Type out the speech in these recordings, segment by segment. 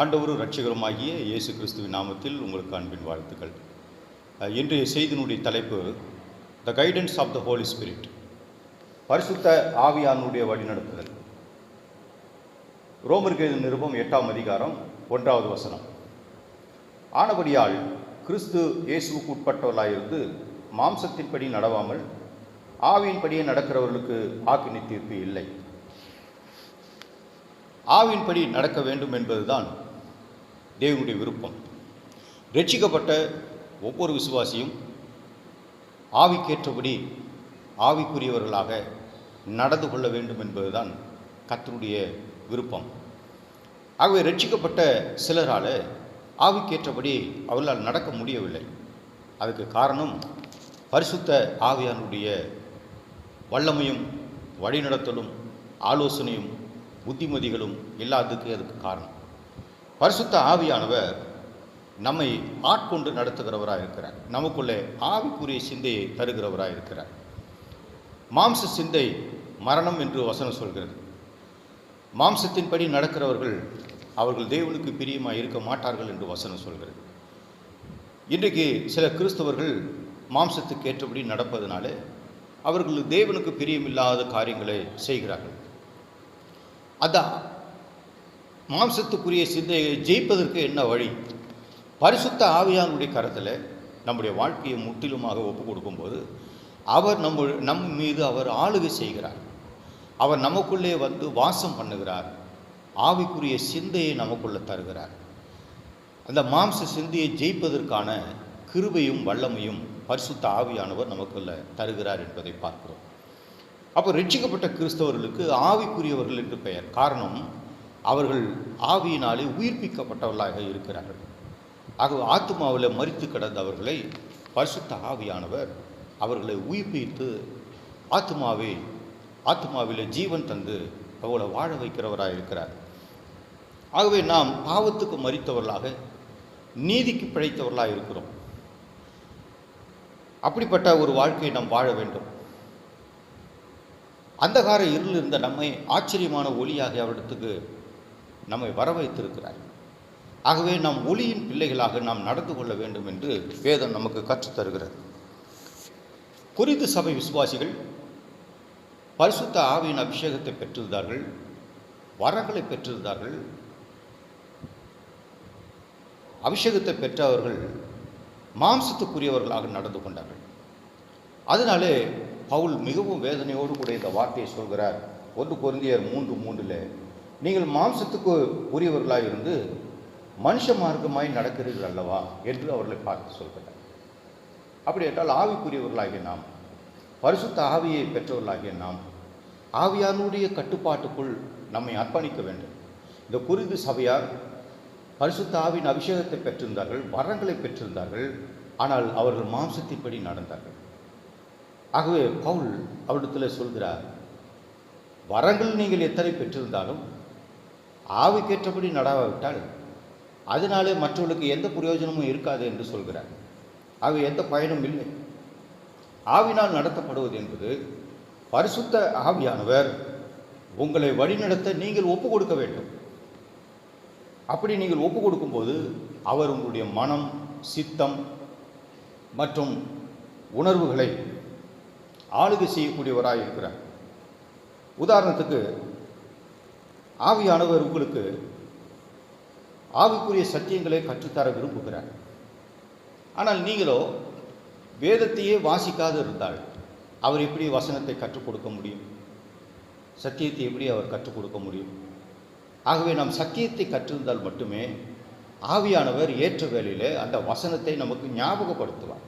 ஆண்டவரும் ரட்சகருமாகிய இயேசு கிறிஸ்துவின் நாமத்தில் உங்களுக்கு அன்பின் வாழ்த்துக்கள். இன்றைய செய்தினுடைய தலைப்பு the guidance of the Holy Spirit பரிசுத்த ஆவியானுடைய வழிநடத்துதல். ரோமருக்கு நிருபம் எட்டாம் அதிகாரம் ஒன்றாவது வசனம். ஆனபடியால் கிறிஸ்து இயேசுவுக்கு உட்பட்டவர்களாயிருந்து மாம்சத்தின்படி நடவாமல் ஆவியின்படியே நடக்கிறவர்களுக்கு ஆக்கினி தீர்ப்பு இல்லை. ஆவியின்படி நடக்க வேண்டும் என்பதுதான் தேவனுடைய விருப்பம். ரட்சிக்கப்பட்ட ஒவ்வொரு விசுவாசியும் ஆவிக்கேற்றபடி ஆவிக்குரியவர்களாக நடந்து கொள்ள வேண்டும் என்பதுதான் கத்தருடைய விருப்பம். ஆகவே ரட்சிக்கப்பட்ட சிலரால் ஆவிக்கேற்றபடி அவர்களால் நடக்க முடியவில்லை. அதுக்கு காரணம் பரிசுத்த ஆவியானுடைய வல்லமையும் வழிநடத்தலும் ஆலோசனையும் புத்திமதிகளும் இல்லாததுக்கு அதுக்கு காரணம். பரிசுத்த ஆவியானவர் நம்மை ஆட்கொண்டு நடத்துகிறவராக இருக்கிறார். நமக்குள்ளே ஆவிக்குரிய சிந்தையை தருகிறவராக இருக்கிறார். மாம்ச சிந்தை மரணம் என்று வசனம் சொல்கிறது. மாம்சத்தின்படி நடக்கிறவர்கள் அவர்கள் தேவனுக்கு பிரியமாக இருக்க மாட்டார்கள் என்று வசனம் சொல்கிறது. இன்றைக்கு சில கிறிஸ்தவர்கள் மாம்சத்துக்கு ஏற்றபடி நடப்பதனாலே அவர்கள் தேவனுக்கு பிரியமில்லாத காரியங்களை செய்கிறார்கள். அதான் மாம்சத்துக்குரிய சிந்தையை ஜெயிப்பதற்கு என்ன வழி? பரிசுத்த ஆவியானுடைய கரத்தில் நம்முடைய வாழ்க்கையை முற்றிலுமாக ஒப்பு கொடுக்கும்போது அவர் நம்ம நம் மீது அவர் ஆளுகை செய்கிறார். அவர் நமக்குள்ளே வந்து வாசம் பண்ணுகிறார். ஆவிக்குரிய சிந்தையை நமக்குள்ளே தருகிறார். அந்த மாம்ச சிந்தையை ஜெயிப்பதற்கான கிருபையும் வல்லமையும் பரிசுத்த ஆவியானவர் நமக்குள்ள தருகிறார் என்பதை பார்க்கிறோம். அப்போ ரட்சிக்கப்பட்ட கிறிஸ்தவர்களுக்கு ஆவிக்குரியவர்கள் என்று பெயர். காரணம் அவர்கள் ஆவியினாலே உயிர்ப்பிக்கப்பட்டவர்களாக இருக்கிறார்கள். ஆகவே ஆத்மாவில் மறித்து கிடந்தவர்களை பரிசுத்த ஆவியானவர் அவர்களை உயிர்ப்பித்து ஆத்மாவை ஆத்மாவில் ஜீவன் தந்து அவளை வாழ வைக்கிறவராக இருக்கிறார். ஆகவே நாம் பாவத்துக்கு மறித்தவர்களாக நீதிக்கு பிழைத்தவர்களாக இருக்கிறோம். அப்படிப்பட்ட ஒரு வாழ்க்கையை நாம் வாழ வேண்டும். அந்தகார இருளிருந்த நம்மை ஆச்சரியமான ஒளியாக அவரிடத்துக்கு நம்மை வர வைத்திருக்கிறார் ஆகவே நாம் ஒளியின் பிள்ளைகளாக நாம் நடந்து கொள்ள வேண்டும் என்று வேதம் நமக்கு கற்றுத் தருகிறது குறித்து சபை விசுவாசிகள் பரிசுத்த ஆவியின் அபிஷேகத்தை பெற்றிருந்தார்கள் வரங்களை பெற்றிருந்தார்கள். அபிஷேகத்தை பெற்றவர்கள் மாம்சத்துக்குரியவர்களாக நடந்து கொண்டார்கள். அதனாலே பவுல் மிகவும் வேதனையோடு கூட இந்த வார்த்தையை சொல்கிறார். ஒன்று குருந்தியர் மூன்று மூன்றில் நீங்கள் மாம்சத்துக்கு உரியவர்களாக இருந்து மனுஷ மார்க்கமாய் நடக்கிறீர்கள் அல்லவா என்று அவர்களை பார்த்து சொல்கிறார். அப்படி என்றால் ஆவிக்குரியவர்களாகிய நாம் பரிசுத்த ஆவியை பெற்றவர்களாகிய நாம் ஆவியானுடைய கட்டுப்பாட்டுக்குள் நம்மை அர்ப்பணிக்க வேண்டும். இந்த குருது சபையார் பரிசுத்த ஆவின் அபிஷேகத்தை பெற்றிருந்தார்கள் வரங்களை பெற்றிருந்தார்கள் ஆனால் அவர்கள் மாம்சத்தின்படி நடந்தார்கள். ஆகவே பவுல் அவரிடத்தில் சொல்கிறார் வரங்கள் நீங்கள் எத்தனை பெற்றிருந்தாலும் ஆவிக்கேற்றபடி நடாவிட்டால் அதனாலே மற்றவர்களுக்கு எந்த பிரயோஜனமும் இருக்காது என்று சொல்கிறார். அவை எந்த பயனும் இல்லை. ஆவினால் நடத்தப்படுவது என்பது பரிசுத்த ஆவியானவர் உங்களை வழிநடத்த நீங்கள் ஒப்பு கொடுக்க வேண்டும். அப்படி நீங்கள் ஒப்பு கொடுக்கும்போது அவர் உங்களுடைய மனம் சித்தம் மற்றும் உணர்வுகளை ஆளுகை செய்யக்கூடியவராக இருக்கிறார் உதாரணத்துக்கு ஆவியானவர் உங்களுக்கு ஆவிக்குரிய சத்தியங்களை கற்றுத்தர விரும்புகிறார். ஆனால் நீங்களோ வேதத்தையே வாசிக்காது இருந்தால் அவர் எப்படி வசனத்தை கற்றுக் கொடுக்க முடியும்? சத்தியத்தை எப்படி அவர் கற்றுக் கொடுக்க முடியும்? ஆகவே நாம் சத்தியத்தை கற்றிருந்தால் மட்டுமே ஆவியானவர் ஏற்ற வேலையில் அந்த வசனத்தை நமக்கு ஞாபகப்படுத்துவார்.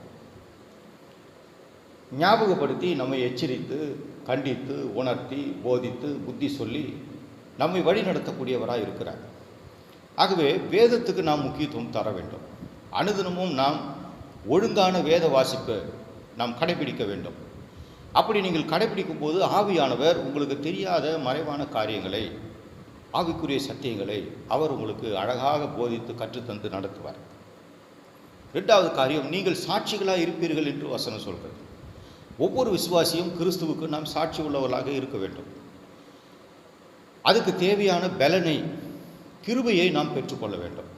ஞாபகப்படுத்தி நம்மை எச்சரித்து கண்டித்து உணர்த்தி போதித்து புத்தி சொல்லி நம்மை வழிநடத்தக்கூடியவராக இருக்கிறார். ஆகவே வேதத்துக்கு நாம் முக்கியத்துவம் தர வேண்டும். அனுதினமும் நாம் ஒழுங்கான வேத வாசிப்பை நாம் கடைபிடிக்க வேண்டும். அப்படி நீங்கள் கடைபிடிக்கும் போது ஆவியானவர் உங்களுக்கு தெரியாத மறைவான காரியங்களை ஆவிக்குரிய சத்தியங்களை அவர் உங்களுக்கு அழகாக போதித்து கற்றுத்தந்து நடத்துவார். ரெண்டாவது காரியம் நீங்கள் சாட்சிகளாக இருப்பீர்கள் என்று வசனம் சொல்கிறது. ஒவ்வொரு விசுவாசியும் கிறிஸ்துவுக்கு நாம் சாட்சி உள்ளவர்களாக இருக்க வேண்டும். அதுக்கு தேவையான பலனை கிருபையை நாம் பெற்றுக்கொள்ள வேண்டும்.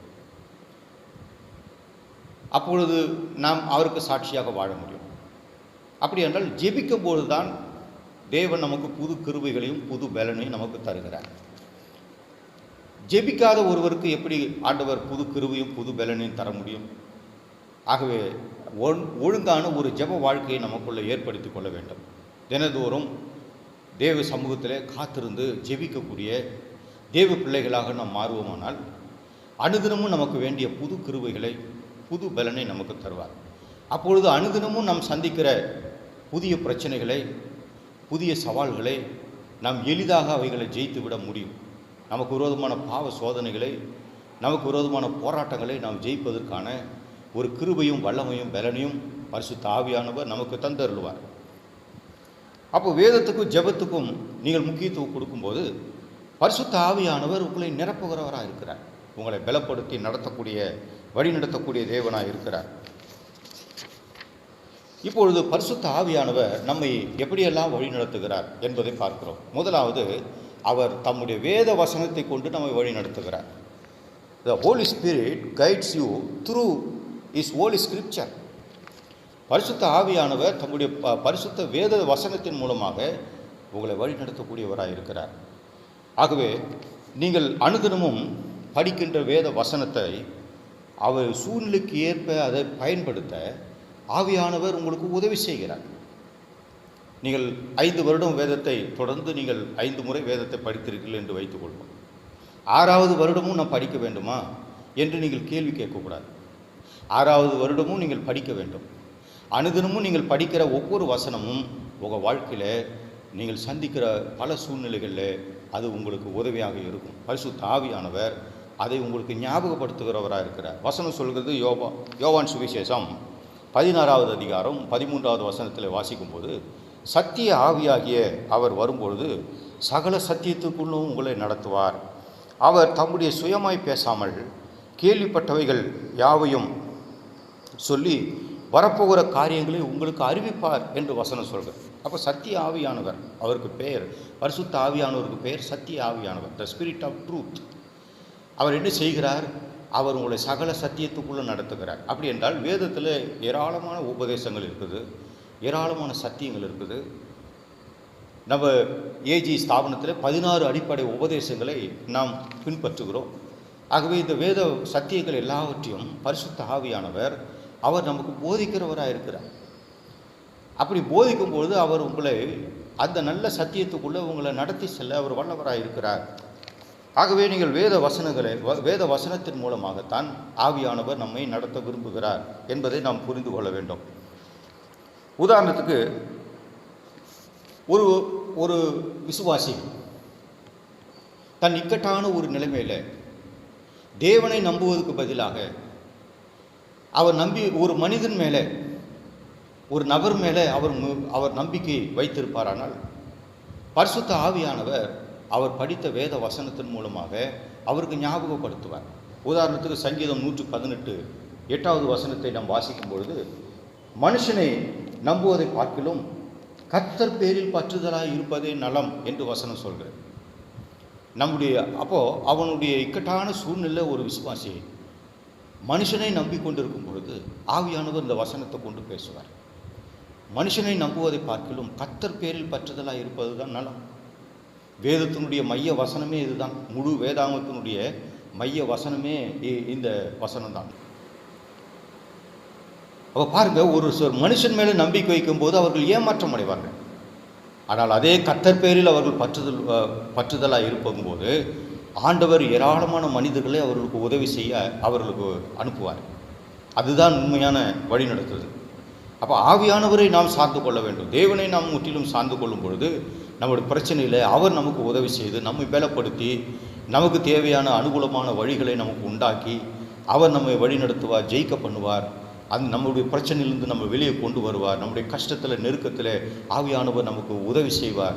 அப்பொழுது நாம் அவருக்கு சாட்சியாக வாழ முடியும். அப்படி என்றால் ஜெபிக்கும் பொழுதுதான் தேவன் நமக்கு புது கிருபைகளையும் புது பலனையும் நமக்கு தருகிறார். ஜெபிக்காத ஒருவருக்கு எப்படி ஆண்டவர் புது கிருபையும் புது பலனையும் தர முடியும்? ஆகவே ஒழுங்கான ஒரு ஜெப வாழ்க்கையை நமக்குள்ளே ஏற்படுத்தி கொள்ள வேண்டும். தினதோறும் தேவ சமூகத்தில் காத்திருந்து ஜெபிக்கக்கூடிய தேவ பிள்ளைகளாக நாம் மாறுவோமானால் அனுதினமும் நமக்கு வேண்டிய புது கிருவைகளை புது பலனை நமக்கு தருவார். அப்பொழுது அனுதினமும் நாம் சந்திக்கிற புதிய பிரச்சனைகளை புதிய சவால்களை நாம் எளிதாக அவைகளை ஜெயித்து விட முடியும். நமக்கு விரோதமான பாவ சோதனைகளை நமக்கு விரோதமான போராட்டங்களை நாம் ஜெயிப்பதற்கான ஒரு கிருபையும் வல்லமையும் பலனையும் பரிசு தாவியானவர் நமக்கு தந்தருள்வார். அப்போ வேதத்துக்கும் ஜெபத்துக்கும் நீங்கள் முக்கியத்துவம் கொடுக்கும்போது பரிசுத்த ஆவியானவர் உங்களை நிரப்புகிறவராக இருக்கிறார். உங்களை பலப்படுத்தி நடத்தக்கூடிய வழி நடத்தக்கூடிய தேவனாக இருக்கிறார். இப்பொழுது பரிசுத்த ஆவியானவர் நம்மை எப்படியெல்லாம் வழி நடத்துகிறார் என்பதை பார்க்கிறோம். முதலாவது அவர் தம்முடைய வேத வசனத்தை கொண்டு நம்மை வழி நடத்துகிறார் the Holy Spirit guides you through his Holy Scripture பரிசுத்த ஆவியானவர் தம்முடைய ப- பரிசுத்த வேத வசனத்தின் மூலமாக உங்களை வழி நடத்தக்கூடியவராக இருக்கிறார் ஆகவே நீங்கள் அனுதினமும் படிக்கின்ற வேத வசனத்தை அவர் சூழ்நிலைக்கு ஏற்ப அதை பயன்படுத்த ஆவியானவர் உங்களுக்கு உதவி செய்கிறார். நீங்கள் ஐந்து வருடம் வேதத்தை தொடர்ந்து நீங்கள் ஐந்து முறை வேதத்தை படித்திருக்கீர்கள் என்று வைத்துக்கொள்வோம். ஆறாவது வருடமும் நான் படிக்க வேண்டுமா? என்று நீங்கள் கேள்வி கேட்கக்கூடாது. ஆறாவது வருடமும் நீங்கள் படிக்க வேண்டும். அனுதினமும் நீங்கள் படிக்கிற ஒவ்வொரு வசனமும் உங்கள் வாழ்க்கையில் நீங்கள் சந்திக்கிற பல சூழ்நிலைகளில் அது உங்களுக்கு உதவியாக இருக்கும். பரிசு ஆவியானவர் அதை உங்களுக்கு ஞாபகப்படுத்துகிறவராக இருக்கிறார். வசனம் சொல்கிறது யோபா யோவான் சுவிசேஷம் பதினாறாவது அதிகாரம் பதிமூன்றாவது வசனத்தில் வாசிக்கும்போது சத்திய ஆவியாகிய அவர் வரும்பொழுது சகல சத்தியத்துக்குள்ளும் உங்களை நடத்துவார். அவர் தம்முடைய சுயமாய் பேசாமல் கேள்விப்பட்டவைகள் யாவையும் சொல்லி வரப்போகிற காரியங்களை உங்களுக்கு அறிவிப்பார் என்று வசனம் சொல்கிறார் அப்போ சத்திய ஆவியானவர் அவருக்கு பெயர் பரிசுத்த ஆவியானவருக்கு பெயர் சத்திய ஆவியானவர் த ஸ்பிரிட் ஆஃப் ட்ரூத் அவர் என்ன செய்கிறார்? அவர் உங்களை சகல சத்தியத்துக்குள்ளே நடத்துகிறார். அப்படி என்றால் வேதத்தில் ஏராளமான உபதேசங்கள் இருக்குது ஏராளமான சத்தியங்கள் இருக்குது. நம்ம ஏஜி ஸ்தாபனத்தில் பதினாறு அடிப்படை உபதேசங்களை நாம் பின்பற்றுகிறோம். ஆகவே இந்த வேத சத்தியங்கள் எல்லாவற்றையும் பரிசுத்த ஆவியானவர் அவர் நமக்கு போதிக்கிறவராக இருக்கிறார். அப்படி போதிக்கும்பொழுது அவர் உங்களை அந்த நல்ல சத்தியத்துக்குள்ளே உங்களை நடத்தி செல்ல அவர் வல்லவராக இருக்கிறார். ஆகவே நீங்கள் வேத வசனங்களை வ- வேத வசனத்தின் மூலமாகத்தான் ஆவியானவர் நம்மை நடத்த விரும்புகிறார் என்பதை நாம் புரிந்து கொள்ள வேண்டும். உதாரணத்துக்கு ஒரு ஒரு விசுவாசி தன் இக்கட்டான ஒரு நிலைமையில் தேவனை நம்புவதற்கு பதிலாக அவர் நம்பி ஒரு மனிதன் மேலே ஒரு நபர் மேலே அவர் அவர் நம்பிக்கை வைத்திருப்பாரானால் பரிசுத்த ஆவியானவர் அவர் படித்த வேத வசனத்தின் மூலமாக அவருக்கு ஞாபகப்படுத்துவார். உதாரணத்துக்கு சங்கீதம் நூற்று பதினெட்டு எட்டாவது வசனத்தை நாம் வாசிக்கும் பொழுது மனுஷனை நம்புவதை பார்க்கிலும் கத்தர் பேரில் பற்றுதலாக இருப்பதே நலம் என்று வசனம் சொல்கிறேன் நம்முடைய அப்போது அவனுடைய இக்கட்டான சூழ்நிலை ஒரு விசுவாசி மனுஷனை நம்பிக்கொண்டிருக்கும் பொழுது ஆவியானவர் இந்த வசனத்தை கொண்டு பேசுவார். மனுஷனை நம்புவதை பார்க்கிலும் கத்தர் பேரில் பற்றுதலாக இருப்பது தான் நலம். வேதத்தினுடைய மைய வசனமே இதுதான். முழு வேதாங்கத்தினுடைய மைய வசனமே இ- இந்த வசனம் தான் அப்போ பாருங்க ஒரு சொ- மனுஷன் மேலே நம்பிக்கை வைக்கும்போது அவர்கள் ஏமாற்றம் அடைவார்கள். ஆனால் அதே கத்தர் பேரில் அவர்கள் பற்றுதல் பற்றுதலாக பற்றுதலாக போது ஆண்டவர் ஏராளமான மனிதர்களை அவர்களுக்கு உதவி செய்ய அவர்களுக்கு அனுப்புவார். அதுதான் உண்மையான வழிநடத்துவது. அப்போ ஆவியானவரை நாம் சார்ந்து கொள்ள வேண்டும். தேவனை நாம் முற்றிலும் சார்ந்து கொள்ளும் பொழுது நம்முடைய பிரச்சனையில் அவர் நமக்கு உதவி செய்து நம்மை பலப்படுத்தி நமக்கு தேவையான அனுகூலமான வழிகளை நமக்கு உண்டாக்கி அவர் நம்மை வழி நடத்துவார் ஜெயிக்க பண்ணுவார். அது நம்முடைய பிரச்சனையிலிருந்து நம்ம வெளியே கொண்டு வருவார். நம்முடைய கஷ்டத்தில் நெருக்கத்தில் ஆவியானவர் நமக்கு உதவி செய்வார்.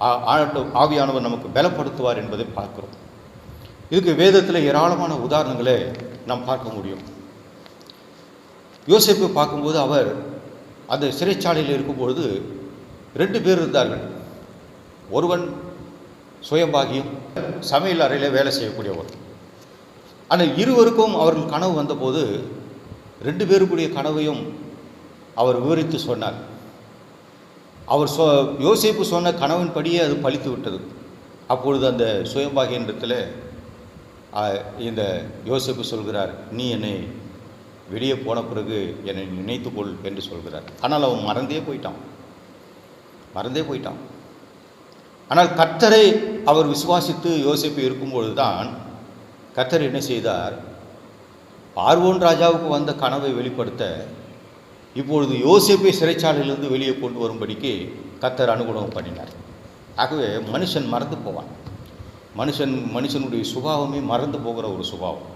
ஆ- ஆவியானவர் நமக்கு பலப்படுத்துவார் என்பதை பார்க்குறோம். இதுக்கு வேதத்தில் ஏராளமான உதாரணங்களை நாம் பார்க்க முடியும். யோசிப்பு பார்க்கும்போது அவர் அந்த சிறைச்சாலையில் இருக்கும்பொழுது ரெண்டு பேர் இருந்தார்கள். ஒருவன் சுயம்பாகியும் சமையல் அறையில் வேலை செய்யக்கூடியவர் ஆனால் இருவருக்கும் அவர்கள் கனவு வந்தபோது ரெண்டு பேருக்குடைய கனவையும் அவர் விவரித்து சொன்னார். அவர் சொ யோசிப்பு சொன்ன கனவின்படியே அது பழித்து விட்டது. அப்பொழுது அந்த சுயம்பாகியன்றத்தில் இந்த யோசிப்பு சொல்கிறார் நீ என்னை வெளியே போன பிறகு என்னை நினைத்துக்கொள் என்று சொல்கிறார். ஆனால் அவன் மறந்தே போயிட்டான். மறந்தே போயிட்டான். ஆனால் கர்த்தரை அவர் விசுவாசித்து யோசிப்பு இருக்கும்பொழுது தான் கர்த்தர் என்ன செய்தார்? பார்வோன் ராஜாவுக்கு வந்த கனவை வெளிப்படுத்த இப்பொழுது யோசிப்பை சிறைச்சாலையிலிருந்து வெளியே கொண்டு வரும்படிக்கு கத்தர் அனுகுணம் பண்ணினார். ஆகவே மனுஷன் மறந்து போவான். மனுஷன் மனுஷனுடைய சுபாவமே மறந்து போகிற ஒரு சுபாவம்.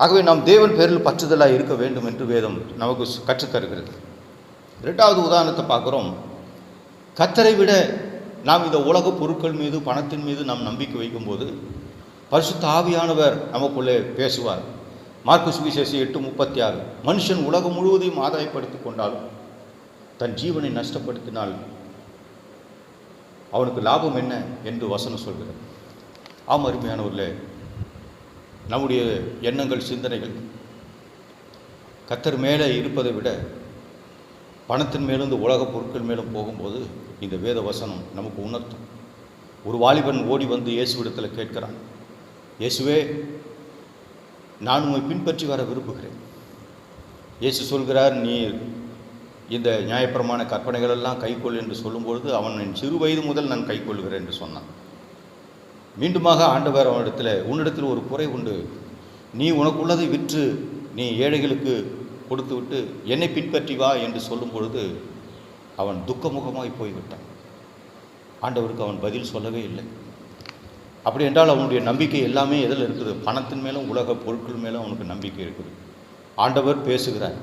ஆகவே நாம் தேவன் பேரில் பற்றுதலாக இருக்க வேண்டும் என்று வேதம் நமக்கு கற்றுத்தருகிறது ரெண்டாவது உதாரணத்தை பார்க்குறோம். கத்தரை விட நாம் இந்த உலக பொருட்கள் மீது பணத்தின் மீது நாம் நம்பிக்கை வைக்கும்போது பரிசுத்த ஆவியானவர் நமக்குள்ளே பேசுவார். மார்க்கு சுவிசேஷம் எட்டு முப்பத்தி ஆறு மனுஷன் உலகம் முழுவதையும் ஆதாயப்படுத்தி கொண்டாலும் தன் ஜீவனை நஷ்டப்படுத்தினால் அவனுக்கு லாபம் என்ன என்று வசனம் சொல்கிறது. ஆம் அருமையானவர்களே நம்முடைய எண்ணங்கள் சிந்தனைகள் கத்தர் மேலே இருப்பதை விட பணத்தின் மேலும் இந்த உலகப் பொருட்கள் மேலும் போகும்போது இந்த வேத வசனம் நமக்கு உணர்த்தும். ஒரு வாலிபன் ஓடி வந்து இயேசுவிடத்தில் கேட்கிறான் இயேசுவே நான் உம்மை பின்பற்றி வர விரும்புகிறேன். இயேசு சொல்கிறார் நீர் இந்த நியாயப்பிரமான கற்பனைகள் எல்லாம் கைக்கொள் என்று சொல்லும்பொழுது அவன் என் சிறு வயது முதல் நான் கைக்கொள்கிறேன் என்று சொன்னான். மீண்டுமாக ஆண்டவர் அவனிடத்தில் உன்னிடத்தில் ஒரு குறை உண்டு. நீ உனக்குள்ளதை விற்று நீ ஏழைகளுக்கு கொடுத்துவிட்டு என்னை பின்பற்றி வா என்று சொல்லும் பொழுது அவன் துக்கமுகமாய் போய்விட்டான். ஆண்டவருக்கு அவன் பதில் சொல்லவே இல்லை. அப்படி என்றால் அவனுடைய நம்பிக்கை எல்லாமே எதில் இருக்குது? பணத்தின் மேலும் உலக பொருட்கள் மேலும் அவனுக்கு நம்பிக்கை இருக்குது. ஆண்டவர் பேசுகிறார்.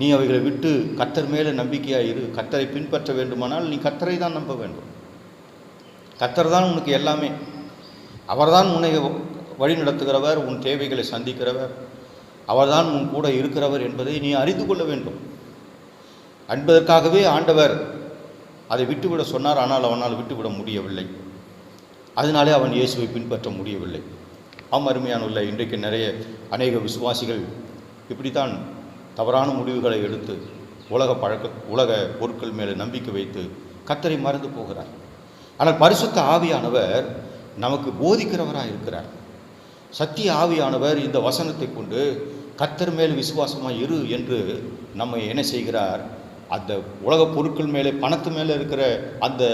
நீ அவைகளை விட்டு கத்தர் மேலே நம்பிக்கையாக இரு. கத்தரை பின்பற்ற வேண்டுமானால் நீ கத்தரை தான் நம்ப வேண்டும். கத்தர் தான் உனக்கு எல்லாமே. அவர்தான் உன்னை வழி நடத்துகிறவர் உன் தேவைகளை சந்திக்கிறவர். அவர்தான் உன் கூட இருக்கிறவர் என்பதை நீ அறிந்து கொள்ள வேண்டும். என்பதற்காகவே ஆண்டவர் அதை விட்டுவிட சொன்னார் ஆனால் அவனால் விட்டுவிட முடியவில்லை. அதனாலே அவன் இயேசுவை பின்பற்ற முடியவில்லை. ஆம் அருமையான உள்ள இன்றைக்கு நிறைய அநேக விசுவாசிகள் இப்படித்தான் தவறான முடிவுகளை எடுத்து உலக பழக்க உலக பொருட்கள் மேலே நம்பிக்கை வைத்து கத்தரை மறந்து போகிறார். ஆனால் பரிசுத்த ஆவியானவர் நமக்கு போதிக்கிறவராக இருக்கிறார். சத்திய ஆவியானவர் இந்த வசனத்தை கொண்டு கத்தர் மேல் விசுவாசமாக இரு என்று நம்மை என்ன செய்கிறார்? அந்த உலக பொருட்கள் மேலே பணத்து மேலே இருக்கிற அந்த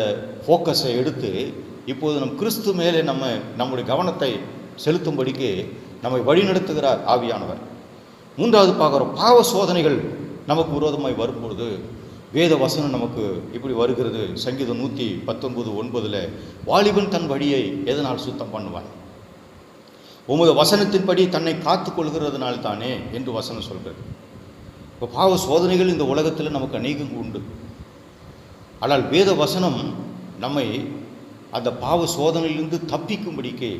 ஃபோக்கஸை எடுத்து இப்போது நம் கிறிஸ்து மேலே நம்ம நம்முடைய கவனத்தை செலுத்தும்படிக்கு நம்மை வழிநடத்துகிறார் ஆவியானவர். மூன்றாவது பார்க்குறோம் பாவ சோதனைகள் நமக்கு விரோதமாய் வரும்பொழுது வேத வசனம் நமக்கு இப்படி வருகிறது. சங்கீதம் நூற்றி பத்தொன்பது ஒன்பதில் வாலிபன் தன் வழியை எதனால் சுத்தம் பண்ணுவான்? உமது வசனத்தின்படி தன்னை காத்து கொள்கிறதுனால் தானே? என்று வசனம் சொல்கிறது. இப்போ பாவ சோதனைகள் இந்த உலகத்தில் நமக்கு அநேகம் உண்டு. ஆனால் வேத வசனம் நம்மை அந்த பாவ சோதனையிலிருந்து தப்பிக்கும்படிக்கு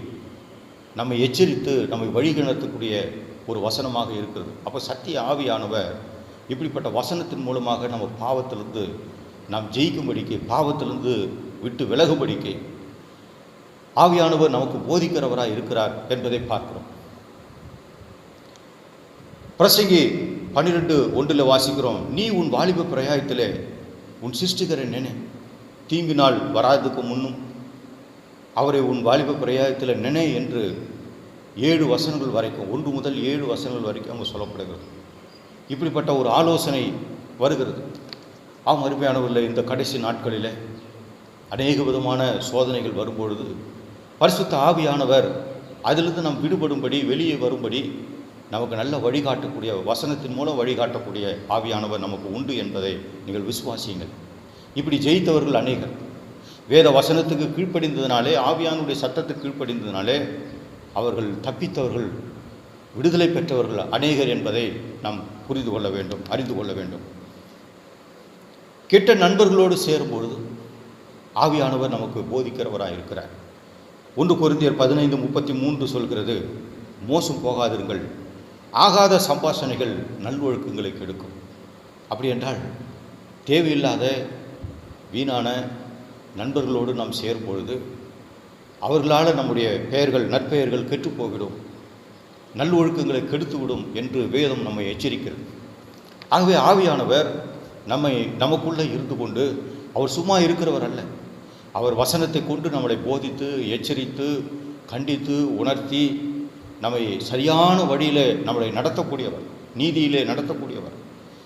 நம்மை எச்சரித்து நம்மை வழிகணத்தக்கூடிய ஒரு வசனமாக இருக்கிறது. அப்போ சத்திய ஆவியானவர் இப்படிப்பட்ட வசனத்தின் மூலமாக நம்ம பாவத்திலிருந்து நாம் ஜெயிக்கும்படிக்கு பாவத்திலிருந்து விட்டு விலகும்படிக்கு ஆவியானவர் நமக்கு போதிக்கிறவராக இருக்கிறார் என்பதை பார்க்கிறோம். பிரசங்கி பன்னிரெண்டு ஒன்றில் வாசிக்கிறோம். நீ உன் வாலிப பிரயாயத்திலே உன் சிருஷ்டிகரை நினை. தீங்கு நாள் வராததுக்கு முன்னும் அவரை உன் வாலிப பிரயாயத்தில் நினை என்று ஏழு வசனங்கள் வரைக்கும் ஒன்று முதல் ஏழு வசனங்கள் வரைக்கும் அங்கே சொல்லப்படுகிறது. இப்படிப்பட்ட ஒரு ஆலோசனை வருகிறது. ஆம் அருமையானவர்கள் இந்த கடைசி நாட்களில் அநேக விதமான சோதனைகள் வரும்பொழுது பரிசுத்த ஆவியானவர் அதிலிருந்து நாம் விடுபடும்படி வெளியே வரும்படி நமக்கு நல்ல வழிகாட்டக்கூடிய வசனத்தின் மூலம் வழிகாட்டக்கூடிய ஆவியானவர் நமக்கு உண்டு என்பதை நீங்கள் விசுவாசியுங்கள். இப்படி ஜெயித்தவர்கள் அநேகர். வேத வசனத்துக்கு கீழ்ப்படிந்ததினாலே ஆவியானுடைய சட்டத்துக்கு கீழ்ப்படிந்ததினாலே அவர்கள் தப்பித்தவர்கள் விடுதலை பெற்றவர்கள் அநேகர் என்பதை நாம் புரிந்து கொள்ள வேண்டும் அறிந்து கொள்ள வேண்டும். கெட்ட நண்பர்களோடு சேரும்பொழுது ஆவியானவர் நமக்கு போதிக்கிறவராக இருக்கிறார் ஒன்று கொரிந்தியர் பதினைந்து முப்பத்தி மூன்று சொல்கிறது மோசம் போகாதிருங்கள். ஆகாத சம்பாஷணைகள் நல்வொழுக்கங்களை கெடுக்கும். அப்படி என்றால் தேவையில்லாத வீணான நண்பர்களோடு நாம் சேரும் பொழுது அவர்களால் நம்முடைய பெயர்கள் நற்பெயர்கள் கெட்டுப்போய்விடும் நல்லொழுக்கங்களை கெடுத்துவிடும் என்று வேதம் நம்மை எச்சரிக்கிறது. ஆகவே ஆவியானவர் நம்மை நமக்குள்ளே இருந்து கொண்டு அவர் சும்மா இருக்கிறவர் அல்ல. அவர் வசனத்தை கொண்டு நம்மளை போதித்து எச்சரித்து கண்டித்து உணர்த்தி நம்மை சரியான வழியில் நம்மளை நடத்தக்கூடியவர் நீதியிலே நடத்தக்கூடியவர்.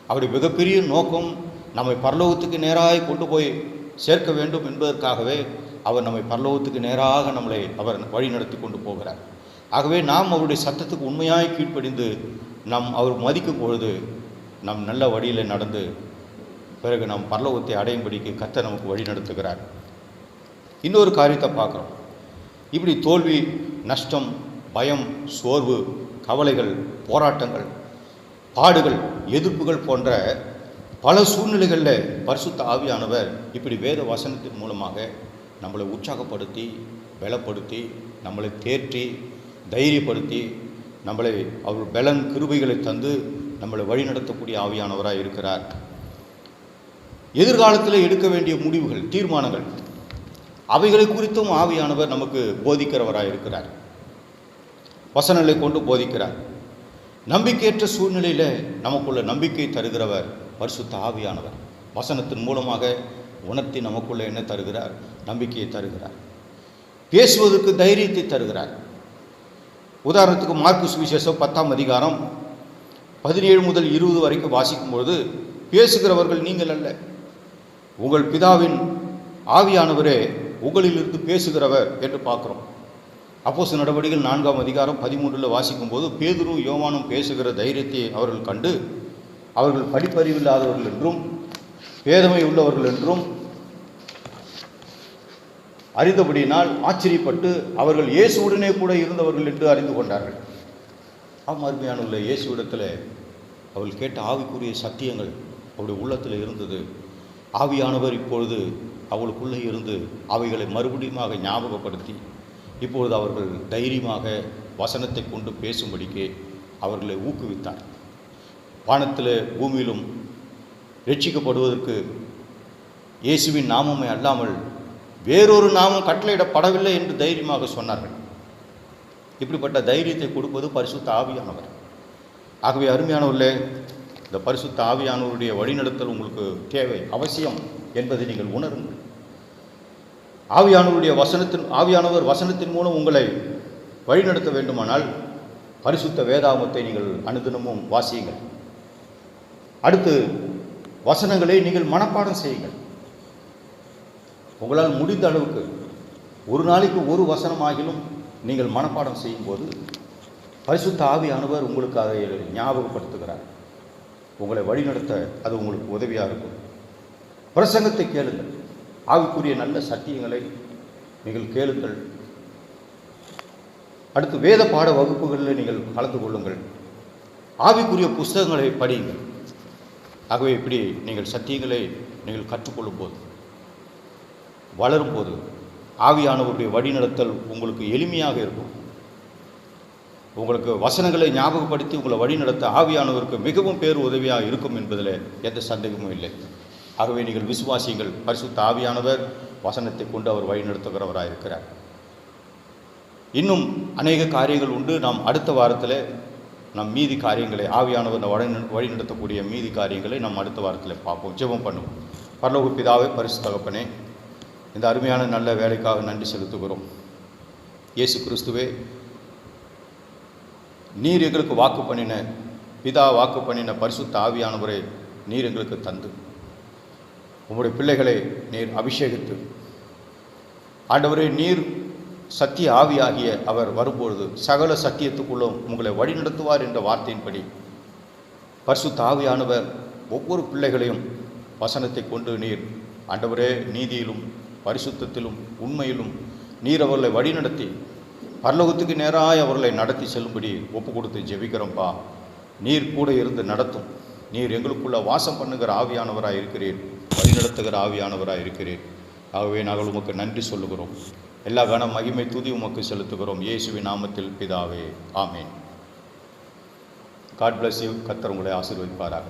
அவருடைய மிகப்பெரிய நோக்கம் நம்மை பரலோகத்துக்கு நேராக கொண்டு போய் சேர்க்க வேண்டும் என்பதற்காகவே அவர் நம்மை பரலோகத்துக்கு நேராக நம்மளை அவர் வழி நடத்தி கொண்டு போகிறார். ஆகவே நாம் அவருடைய சத்தத்துக்கு உண்மையாக கீழ்ப்படிந்து நம் அவர் மதிக்கும் பொழுது நம் நல்ல வழியில் நடந்து பிறகு நாம் பரலோகத்தை அடையும்படிக்கு கத்தை நமக்கு வழி நடத்துகிறார். இன்னொரு காரியத்தை பார்க்குறோம். இப்படி தோல்வி நஷ்டம் பயம் சோர்வு கவலைகள் போராட்டங்கள் பாடுகள் எதிர்ப்புகள் போன்ற பல சூழ்நிலைகளில் பரிசுத்த ஆவியானவர் இப்படி வேத வசனத்தின் மூலமாக நம்மளை உற்சாகப்படுத்தி பலப்படுத்தி நம்மளை தேற்றி தைரியப்படுத்தி நம்மளை அவர் பலன் கிருபைகளை தந்து நம்மளை வழிநடத்தக்கூடிய ஆவியானவராக இருக்கிறார். எதிர்காலத்தில் எடுக்க வேண்டிய முடிவுகள் தீர்மானங்கள் அவைகளை குறித்தும் ஆவியானவர் நமக்கு போதிக்கிறவராக இருக்கிறார். வசனங்களை கொண்டு போதிக்கிறார். நம்பிக்கையற்ற சூழ்நிலையில் நமக்குள்ள நம்பிக்கை தருகிறவர் பரிசுத்த ஆவியானவர். வசனத்தின் மூலமாக உணர்த்தி நமக்குள்ளே என்ன தருகிறார்? நம்பிக்கையை தருகிறார். பேசுவதற்கு தைரியத்தை தருகிறார். உதாரணத்துக்கு மார்க்கு சுவிசேஷம் பத்தாம் அதிகாரம் பதினேழு முதல் இருபது வரைக்கும் வாசிக்கும்பொழுது பேசுகிறவர்கள் நீங்கள் அல்ல. உங்கள் பிதாவின் ஆவியானவரே உங்களிலிருந்து பேசுகிறவர் என்று பார்க்குறோம். அப்போஸ் நடவடிக்கைகள் நான்காம் அதிகாரம் பதிமூன்றில் வாசிக்கும்போது பேதுரும் யோவானும் பேசுகிற தைரியத்தை அவர்கள் கண்டு அவர்கள் படிப்பறிவில்லாதவர்கள் என்றும் பேதமை உள்ளவர்கள் என்றும் அறிந்தபடியினால் ஆச்சரியப்பட்டு அவர்கள் இயேசுவுடனே கூட இருந்தவர்கள் என்று அறிந்து கொண்டார்கள். ஆம் அருமையான உள்ள இயேசுவிடத்தில் அவள் கேட்ட ஆவிக்குரிய சத்தியங்கள் அவருடைய உள்ளத்தில் இருந்தது. ஆவியானவர் இப்பொழுது அவளுக்குள்ளே இருந்து அவைகளை மறுபடியுமாக ஞாபகப்படுத்தி இப்பொழுது அவர்கள் தைரியமாக வசனத்தை கொண்டு பேசும்படிக்கு அவர்களை ஊக்குவித்தார். வானத்தில் பூமியிலும் ரட்சிக்கப்படுவதற்கு இயேசுவின் நாமமே அல்லாமல் வேறொரு நாமம் கட்டளையிடப்படவில்லை என்று தைரியமாக சொன்னார்கள். இப்படிப்பட்ட தைரியத்தை கொடுப்பது பரிசுத்த ஆவியானவர். ஆகவே அருமையானவர்களே இந்த பரிசுத்த ஆவியானவருடைய வழிநடத்தல் உங்களுக்கு தேவை அவசியம் என்பதை நீங்கள் உணருங்கள். ஆவியானவருடைய வசனத்தின் ஆவியானவர் வசனத்தின் மூலம் உங்களை வழிநடத்த வேண்டுமானால் பரிசுத்த வேதாமத்தை நீங்கள் அனுதினமும் வாசியுங்கள். அடுத்து வசனங்களை நீங்கள் மனப்பாடம் செய்யுங்கள். உங்களால் முடிந்த அளவுக்கு ஒரு நாளைக்கு ஒரு வசனமாகிலும் நீங்கள் மனப்பாடம் செய்யும்போது பரிசுத்த ஆவியானவர் உங்களுக்கு அதை ஞாபகப்படுத்துகிறார். உங்களை வழிநடத்த அது உங்களுக்கு உதவியாக இருக்கும். பிரசங்கத்தை கேளுங்கள். ஆவிக்குரிய நல்ல சத்தியங்களை நீங்கள் கேளுங்கள். அடுத்து வேத பாட வகுப்புகளில் நீங்கள் கலந்து கொள்ளுங்கள். ஆவிக்குரிய புஸ்தகங்களை படியுங்கள். ஆகவே இப்படி நீங்கள் சத்தியங்களை நீங்கள் கற்றுக்கொள்ளும் போது வளரும் போது ஆவியானவருடைய வழிநடத்தல் உங்களுக்கு எளிமையாக இருக்கும். உங்களுக்கு வசனங்களை ஞாபகப்படுத்தி உங்களை வழிநடத்த ஆவியானவருக்கு மிகவும் பேர் உதவியாக இருக்கும் என்பதில் எந்த சந்தேகமும் இல்லை. ஆகவே நீங்கள் விசுவாசியங்கள். பரிசுத்த ஆவியானவர் வசனத்தை கொண்டு அவர் வழிநடத்துகிறவராக இருக்கிறார் இன்னும் அநேக காரியங்கள் உண்டு. நாம் அடுத்த வாரத்தில் நம் மீதி காரியங்களை ஆவியானவர் வழி வழிநடத்தக்கூடிய மீதி காரியங்களை நாம் அடுத்த வாரத்தில் பார்ப்போம். ஜெபம் பண்ணுவோம். பரலோக பிதாவே பரிசு தகப்பனே இந்த அருமையான நல்ல வேலைக்காக நன்றி செலுத்துகிறோம். இயேசு கிறிஸ்துவே நீர் எங்களுக்கு வாக்கு பண்ணின பிதா வாக்கு பண்ணின பரிசுத்த ஆவியானவரை நீர் எங்களுக்கு தந்து. உங்களுடைய பிள்ளைகளை நீர் அபிஷேகித்து ஆண்டவரே நீர் சத்திய ஆவியாகிய அவர் வரும்பொழுது சகல சத்தியத்துக்குள்ளும் உங்களை வழிநடத்துவார் என்ற வார்த்தையின்படி பரிசுத்த ஆவியானவர் ஒவ்வொரு பிள்ளைகளையும் வசனத்தை கொண்டு நீர் ஆண்டவரே நீதியிலும் பரிசுத்தத்திலும் உண்மையிலும் நீர் அவர்களை வழிநடத்தி பரலோகத்துக்கு நேராக அவர்களை நடத்தி செல்லும்படி ஒப்பு கொடுத்து ஜெபிக்கிறோம்ப்பா நீர் கூட இருந்து நடத்தும். நீர் எங்களுக்குள்ள வாசம் பண்ணுகிற ஆவியானவராக இருக்கிறீர். வழிநடத்துகிற ஆவியானவராக இருக்கிறீர். ஆகவே நாங்கள் உமக்கு நன்றி சொல்லுகிறோம். எல்லா கன மகிமை துதி உமக்கு செலுத்துகிறோம். இயேசுவின் நாமத்தில் பிதாவே. ஆமேன். காட் பிளஸ் யூ கத்தர் உங்களை ஆசீர்வதிப்பாராக.